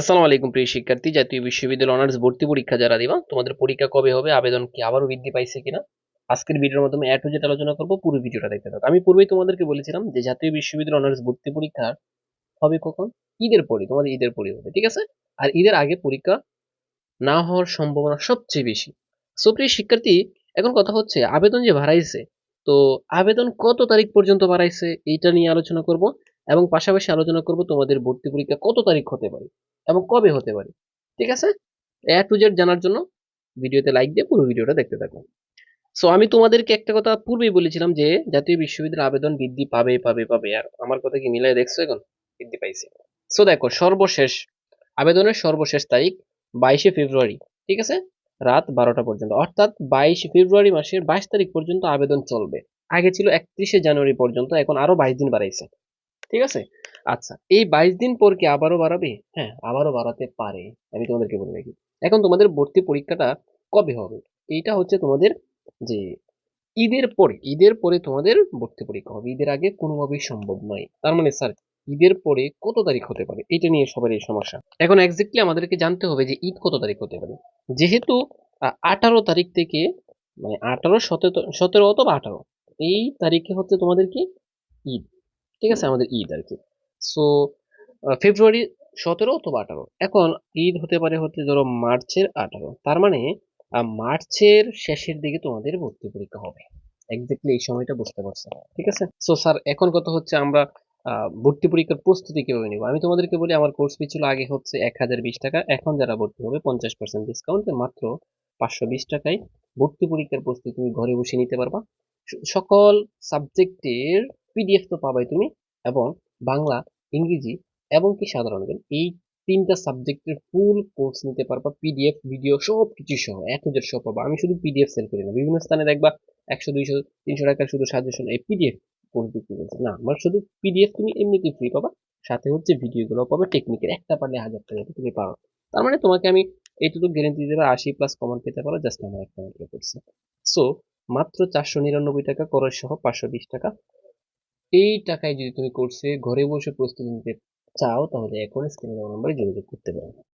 আসসালামু আলাইকুম প্রিয় শিক্ষার্থী, জাতীয় বিশ্ববিদ্যালয় অনার্স ভর্তি পরীক্ষা যারা দিবা, তোমাদের পরীক্ষা কবে হবে, আবেদন কি আবারও বৃদ্ধি পাইছে কিনা? আজকের ভিডিওর মাধ্যমে এ টু জেড আলোচনা করব, পুরো ভিডিওটা দেখতে থাকো। আমি পূর্বেই তোমাদেরকে বলেছিলাম যে জাতীয় বিশ্ববিদ্যালয় অনার্স ভর্তি পরীক্ষা হবে কখন? ঈদের পরে তোমাদের ঈদের পরে হবে, ঠিক আছে? আর ঈদের আগে পরীক্ষা না হওয়ার সম্ভাবনা সবচেয়ে বেশি। সো প্রিয় শিক্ষার্থী, এখন কথা হচ্ছে আবেদন যে বাড়াইছে, তো আবেদন কত তারিখ পর্যন্ত বাড়াইছে, এইটা নিয়ে আলোচনা করব। এবং পাশাপাশি আলোচনা করব তোমাদের ভর্তি পরীক্ষা কত তারিখ হতে পারে এবং কবে হতে পারে। ঠিক আছে? এ টু জেড জানার জন্য ভিডিওতে লাইক দিয়ে পুরো ভিডিওটা দেখতে থাকো। সো আমি তোমাদেরকে একটা কথা পূর্বেই বলেছিলাম যে, জাতীয় বিশ্ববিদ্যালয় আবেদন বৃদ্ধি পাবে পাবে পাবে। আর আমার কথা কি মিলাই দেখছ এখন? বৃদ্ধি পাইছে। সো দেখো, সর্বশেষ, আবেদনের সর্বশেষ তারিখ বাইশে ফেব্রুয়ারি। ঠিক আছে? রাত বারোটা পর্যন্ত। অর্থাৎ বাইশ ফেব্রুয়ারি মাসের বাইশ তারিখ পর্যন্ত আবেদন চলবে। আগে ছিল একত্রিশে জানুয়ারি পর্যন্ত, এখন আরও বাইশ দিন বাড়াইছে। ঠিক আছে? আচ্ছা এই বাইশ দিন পর কি আবারও বাড়াবে? হ্যাঁ আবারও বাড়াতে পারে, আমি তোমাদেরকে বলে রাখি। এখন তোমাদের ভর্তি পরীক্ষাটা কবে হবে? এইটা হচ্ছে তোমাদের যে ঈদের পরে ঈদের পরে তোমাদের ভর্তি পরীক্ষা হবে। ঈদের আগে কোনোভাবেই সম্ভব নয়। তার মানে স্যার ঈদের পরে কত তারিখ হতে পারে? এটা নিয়ে সবার এই সমস্যা। এখন এক্স্যাক্টলি আমাদেরকে জানতে হবে যে ঈদ কত তারিখ হতে পারে। যেহেতু আঠারো তারিখ থেকে মানে আঠারো, সতেরো সতেরো অথবা আঠারো, এই তারিখে হচ্ছে তোমাদের কি? ঈদ। ঠিক আছে, আমাদের ঈদ আর কি। সো ফেব্রুয়ারি সতেরো অথবা আঠারো। এখন ঈদ হতে পারে হচ্ছে ধরো মার্চের আঠারো। তার মানে মার্চের শেষের দিকে তোমাদের ভর্তি পরীক্ষা হবে। এক্স্যাক্টলি এই সময়টা বুঝতে পারছ। ঠিক আছে? সো স্যার এখন কথা হচ্ছে আমরা ভর্তি পরীক্ষার প্রস্তুতি কীভাবে নিব? আমি তোমাদেরকে বলি, আমার কোর্স ফি ছিল আগে হচ্ছে এক হাজার বিশ টাকা, এখন যারা ভর্তি হবে পঞ্চাশ পার্সেন্ট ডিসকাউন্টে মাত্র পাঁচশো বিশ টাকায় ভর্তি পরীক্ষার প্রস্তুতি তুমি ঘরে বসে নিতে পারবা। সকল সাবজেক্টের পিডিএফ তো পাবাই তুমি এবং বাংলা, ইংরেজি এবং কি সাধারণ জ্ঞান, এই তিনটা সাবজেক্টের ফুল কোর্স নিতে পারবা পিডিএফ ভিডিও সব কিছু সহ, এক হাজার সহ পাবা। আমি শুধু পিডিএফ সেল করি না, বিভিন্ন স্থানে দেখবা একশো, দুইশো, তিনশো টাকার শুধু সাজেশন এই পিডিএফ কোর্স বিক্রি করছে না আমার শুধু পিডিএফ তুমি এমনিতেই ফ্রি পাবা, সাথে হচ্ছে ভিডিওগুলো পাবে টেকনিকের একটা পারলে হাজার টাকা তুমি পাও তার মানে তোমাকে আমি এইটুকু গ্যারেন্টি দেবো, আশি প্লাস কমেন্ট পেতে পারো জাস্ট আমার একটা করছে। সো মাত্র চারশো নিরানব্বই টাকা খরচ সহ পাঁচশো বিশ টাকা। এই টাকায় যদি তুমি কোর্সে ঘরে বসে প্রস্তুতি নিতে চাও, তাহলে এখন স্ক্রিনে দেওয়া নম্বরে যোগাযোগ করতে পারো।